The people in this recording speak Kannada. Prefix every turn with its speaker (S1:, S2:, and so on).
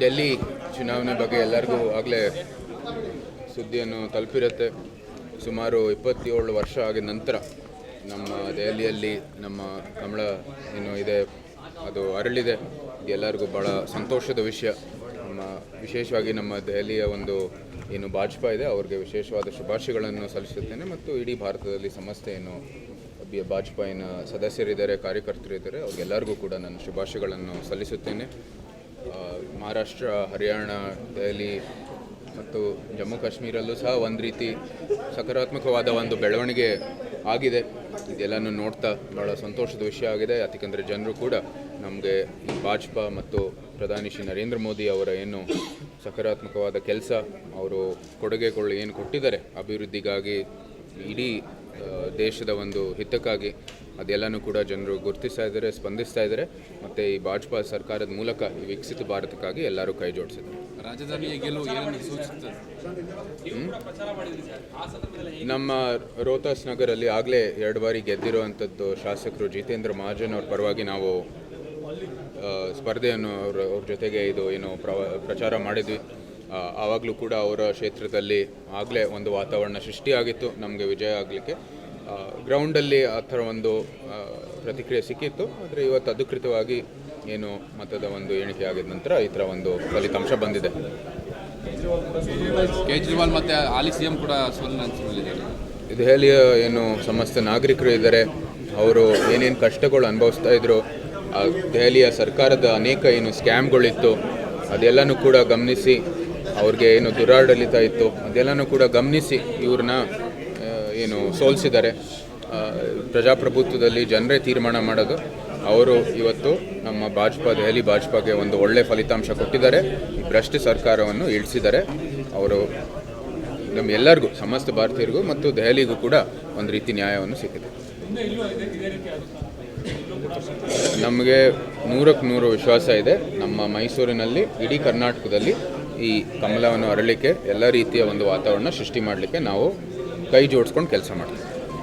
S1: ಡೆಲ್ಲಿ ಚುನಾವಣೆ ಬಗ್ಗೆ ಎಲ್ಲರಿಗೂ ಆಗಲೇ ಸುದ್ದಿಯನ್ನು ತಲುಪಿರುತ್ತೆ. ಸುಮಾರು ಇಪ್ಪತ್ತೇಳು ವರ್ಷ ಆಗಿದ ನಂತರ ನಮ್ಮ ದೆಹಲಿಯಲ್ಲಿ ನಮ್ಮ ಕಮಲ ಏನು ಇದೆ. ಅದು ಅರಳಿದೆ. ಎಲ್ಲರಿಗೂ ಭಾಳ ಸಂತೋಷದ ವಿಷಯ. ನಮ್ಮ ವಿಶೇಷವಾಗಿ ನಮ್ಮ ದೆಹಲಿಯ ಒಂದು ಏನು ಭಾಜಪಾ ಇದೆ. ಅವ್ರಿಗೆ ವಿಶೇಷವಾದ ಶುಭಾಶಯಗಳನ್ನು ಸಲ್ಲಿಸುತ್ತೇನೆ. ಮತ್ತು ಇಡೀ ಭಾರತದಲ್ಲಿ ಸಮಸ್ಯೆ ಏನು ಭಾಜಪಾಯಿನ ಸದಸ್ಯರಿದ್ದಾರೆ, ಕಾರ್ಯಕರ್ತರಿದ್ದಾರೆ. ಅವ್ರಿಗೆಲ್ಲರಿಗೂ ಕೂಡ ನಾನು ಶುಭಾಶಯಗಳನ್ನು ಸಲ್ಲಿಸುತ್ತೇನೆ. ಮಹಾರಾಷ್ಟ್ರ, ಹರಿಯಾಣ, ದೆಹಲಿ ಮತ್ತು ಜಮ್ಮು ಕಾಶ್ಮೀರಲ್ಲೂ ಸಹ ಒಂದು ರೀತಿ ಸಕಾರಾತ್ಮಕವಾದ ಒಂದು ಬೆಳವಣಿಗೆ ಆಗಿದೆ. ಇದೆಲ್ಲನೂ ನೋಡ್ತಾ ಭಾಳ ಸಂತೋಷದ ವಿಷಯ ಆಗಿದೆ. ಯಾಕಂದರೆ ಜನರು ಕೂಡ ನಮಗೆ ಭಾಜಪಾ ಮತ್ತು ಪ್ರಧಾನಿ ಶ್ರೀ ನರೇಂದ್ರ ಮೋದಿ ಅವರ ಏನು ಸಕಾರಾತ್ಮಕವಾದ ಕೆಲಸ, ಅವರು ಕೊಡುಗೆಗಳು ಏನು ಕೊಟ್ಟಿದ್ದಾರೆ ಅಭಿವೃದ್ಧಿಗಾಗಿ ಇಡೀ ದೇಶದ ಒಂದು ಹಿತಕ್ಕಾಗಿ ಅದೆಲ್ಲನೂ ಕೂಡ ಜನರು ಗುರುತಿಸ್ತಾ ಇದ್ದಾರೆ ಸ್ಪಂದಿಸ್ತಾ ಇದ್ದಾರೆ. ಮತ್ತು ಈ ಭಾಜಪಾ ಸರ್ಕಾರದ ಮೂಲಕ ಈ ವಿಕಸಿತ ಭಾರತಕ್ಕಾಗಿ ಎಲ್ಲರೂ ಕೈ ಜೋಡಿಸಿದ್ದಾರೆ. ನಮ್ಮ ರೋಹ್ತಾಸ್ ನಗರಲ್ಲಿ ಆಗಲೇ ಎರಡು ಬಾರಿ ಗೆದ್ದಿರುವಂಥದ್ದು ಶಾಸಕರು ಜಿತೇಂದ್ರ ಮಹಾಜನ್ ಅವ್ರ ಪರವಾಗಿ ನಾವು ಸ್ಪರ್ಧೆಯನ್ನು ಅವ್ರ ಅವ್ರ ಜೊತೆಗೆ ಇದು ಏನು ಪ್ರವ ಪ್ರಚಾರ ಮಾಡಿದ್ವಿ. ಆವಾಗಲೂ ಕೂಡ ಅವರ ಕ್ಷೇತ್ರದಲ್ಲಿ ಆಗಲೇ ಒಂದು ವಾತಾವರಣ ಸೃಷ್ಟಿಯಾಗಿತ್ತು ನಮಗೆ ವಿಜಯ ಆಗಲಿಕ್ಕೆ. ಗ್ರೌಂಡಲ್ಲಿ ಆ ಥರ ಒಂದು ಪ್ರತಿಕ್ರಿಯೆ ಸಿಕ್ಕಿತ್ತು ಆದರೆ ಇವತ್ತು ಅಧಿಕೃತವಾಗಿ ಏನು ಮತದ ಒಂದು ಎಣಿಕೆ ಆಗಿದ ನಂತರ ಈ ಥರ ಒಂದು ಫಲಿತಾಂಶ ಬಂದಿದೆ.
S2: ಕೇಜ್ರಿವಾಲ್ ಮತ್ತೆ ಹಾಲಿ ಸಿಎಂ ಕೂಡ ಸೋಲಿನ ಇದು
S1: ದೆಹಲಿಯ ಏನು ಸಮಸ್ತ ನಾಗರಿಕರು ಇದ್ದಾರೆ ಅವರು ಏನೇನು ಕಷ್ಟಗಳು ಅನುಭವಿಸ್ತಾ ಇದ್ರು ದೆಹಲಿಯ ಸರ್ಕಾರದ ಅನೇಕ ಏನು ಸ್ಕ್ಯಾಮ್ಗಳಿತ್ತು ಅದೆಲ್ಲನೂ ಕೂಡ ಗಮನಿಸಿ ಅವ್ರಿಗೆ ಏನು ದುರಾಡಳಿತ ಇತ್ತು, ಅದೆಲ್ಲನೂ ಕೂಡ ಗಮನಿಸಿ ಇವ್ರನ್ನ ಏನು ಸೋಲಿಸಿದ್ದಾರೆ. ಪ್ರಜಾಪ್ರಭುತ್ವದಲ್ಲಿ ಜನರೇ ತೀರ್ಮಾನ ಮಾಡೋದು. ಅವರು ಇವತ್ತು ನಮ್ಮ ಭಾಜಪಾ, ದೆಹಲಿ ಭಾಜಪಾಗೆ ಒಂದು ಒಳ್ಳೆ ಫಲಿತಾಂಶ ಕೊಟ್ಟಿದ್ದಾರೆ. ಭ್ರಷ್ಟ ಸರ್ಕಾರವನ್ನು ಇಳಿಸಿದ್ದಾರೆ. ಅವರು ನಮ್ಮೆಲ್ಲರಿಗೂ ಸಮಸ್ತ ಭಾರತೀಯರಿಗೂ ಮತ್ತು ದೆಹಲಿಗೂ ಕೂಡ ಒಂದು ರೀತಿ ನ್ಯಾಯವನ್ನು ಸಿಕ್ಕಿದೆ. ನಮಗೆ ನೂರಕ್ಕೆ ನೂರು ವಿಶ್ವಾಸ ಇದೆ. ನಮ್ಮ ಮೈಸೂರಿನಲ್ಲಿ, ಇಡೀ ಕರ್ನಾಟಕದಲ್ಲಿ ಈ ಕಮಲವನ್ನು ಅರಳಿಕೆ ಎಲ್ಲ ರೀತಿಯ ಒಂದು ವಾತಾವರಣ ಸೃಷ್ಟಿ ಮಾಡಲಿಕ್ಕೆ ನಾವು ಕೈ ಜೋಡಿಸ್ಕೊಂಡು ಕೆಲಸ ಮಾಡ್ತೀವಿ.